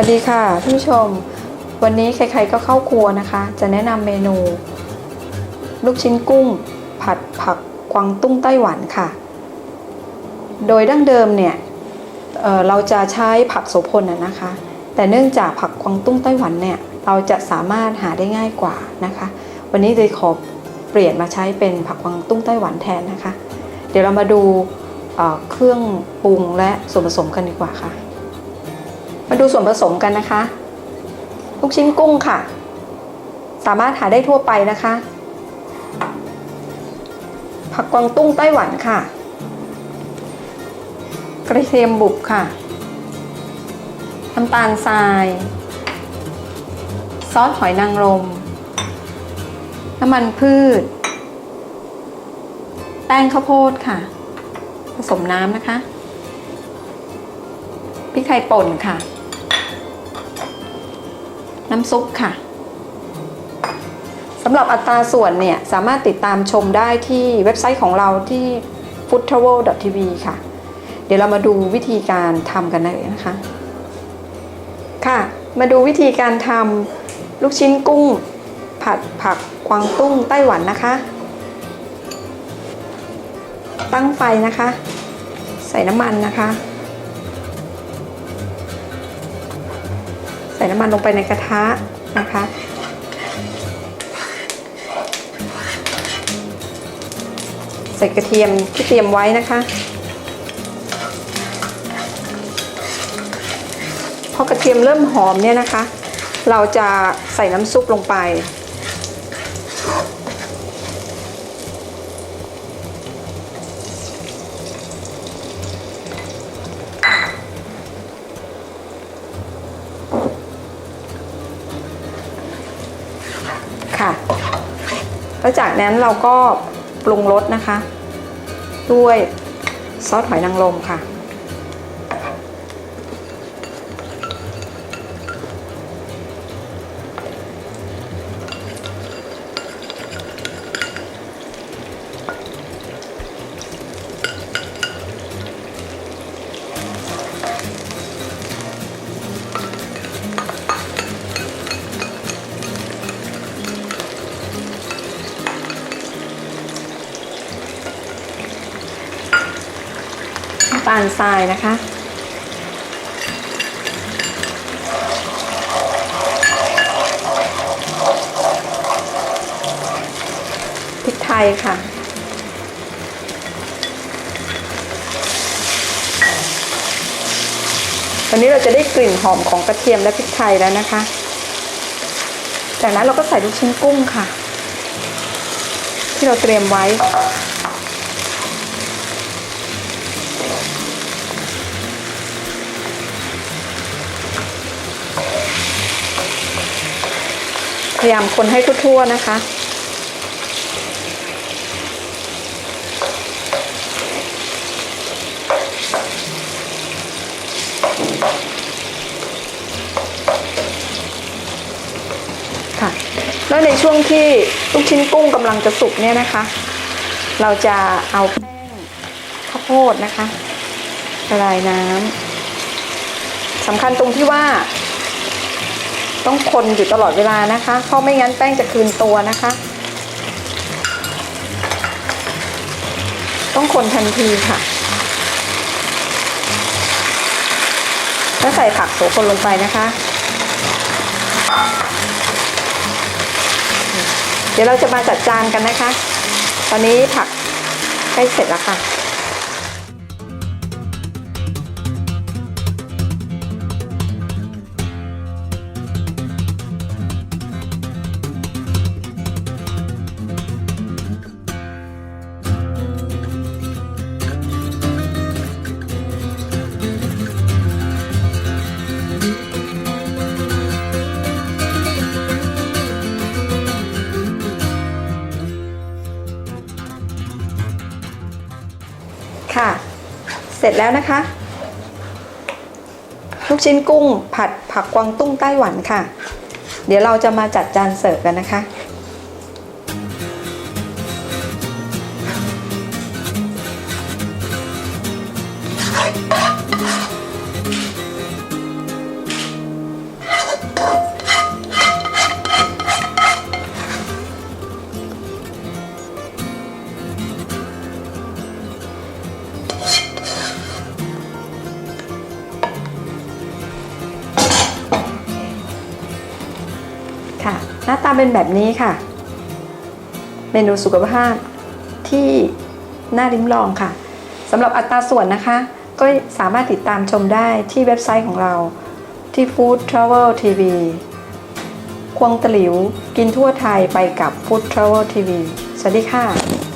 วัสดีค่ะท่านผู้ชม วันนี้ใครๆก็เข้าครัวนะคะ จะแนะนำเมนู ลูกชิ้นกุ้ง ผัดผักกวางตุ้งไต้หวันค่ะ โดยดั้งเดิมเนี่ยเเราจะใช้ผักโสพลนะนะคะ แต่เนื่องจากผักกวางตุ้งไต้หวันเนี่ยเราจะสามารถหาได้ง่ายกว่านะคะ วันนี้เลยขอเปลี่ยนมาใช้เป็นผักกวางตุ้งไต้หวันแทนนะคะ เดี๋ยวเรามาดูเเครื่องปรุงและส่วนผสมกันดีกว่าค่ะ มาดูส่วนผสมกันนะคะ ลูกชิ้นกุ้งค่ะ สามารถหาได้ทั่วไปนะคะ ผักกวางตุ้งไต้หวันค่ะ กระเทียมบุกค่ะ น้ำตาลทราย ซอสหอยนางรม น้ำมันพืช แป้งข้าวโพดค่ะ ผสมน้ำนะคะพริกไทยป่นค่ะ น้ำซุปค่ะสำหรับอัตราส่วนเนี่ย สามารถติดตามชมได้ที่เว็บไซต์ของเราที่ foodtravel.tv ค่ะ เดี๋ยวเรามาดูวิธีการทำกันเลยนะคะ ค่ะ มาดูวิธีการทำลูกชิ้นกุ้ง ผัดผักกวางตุ้งไต้หวันนะคะ ตั้งไฟนะคะ ใส่น้ำมันนะคะ ใส่น้ำมันลงไปในกระทะนะคะ ใส่กระเทียมที่เตรียมไว้นะคะพอกระเทียมเริ่มหอมเนี่ยนะคะ เราจะใส่น้ำซุปลงไป แล้วจากนั้นเราก็ปรุงรสนะคะ ด้วยซอสหอยนางรมค่ะ ตาลทรายนะคะ พริกไทยค่ะวันนี้เราจะได้กลิ่นหอมของกระเทียมและพริกไทยแล้วนะคะ จากนั้นเราก็ใส่ลูกชิ้นกุ้งค่ะ ที่เราเตรียมไว้ พยายามคนให้ทั่วๆนะคะ ค่ะ แล้วในช่วงที่ลูกชิ้นกุ้งกำลังจะสุกเนี่ยนะคะ เราจะเอาแป้งข้าวโพดนะคะละลายน้ำสำคัญตรงที่ว่า ต้องคนอยู่ตลอดเวลานะคะ เพราะไม่งั้นแป้งจะคืนตัวนะคะ ต้องคนทันทีค่ะ แล้วใส่ผักโสคนลงไปนะคะ เดี๋ยวเราจะมาจัดจานกันนะคะ ตอนนี้ผักใกล้เสร็จแล้วค่ะ ค่ะ เสร็จแล้วนะคะ ลูกชิ้นกุ้งผัดผักกวางตุ้งไต้หวันค่ะ เดี๋ยวเราจะมาจัดจานเสิร์ฟกันนะคะ น้าตาเป็นแบบนี้ค่ะ เมนูสุขภาพที่น่าริมลองค่ะสำหรับอัตราส่วนนะคะ ก็สามารถติดตามชมได้ที่เว็บไซต์ของเราที่ Food Travel TV ควงตะหลิวกินทั่วไทยไปกับ Food Travel TV สวัสดีค่ะ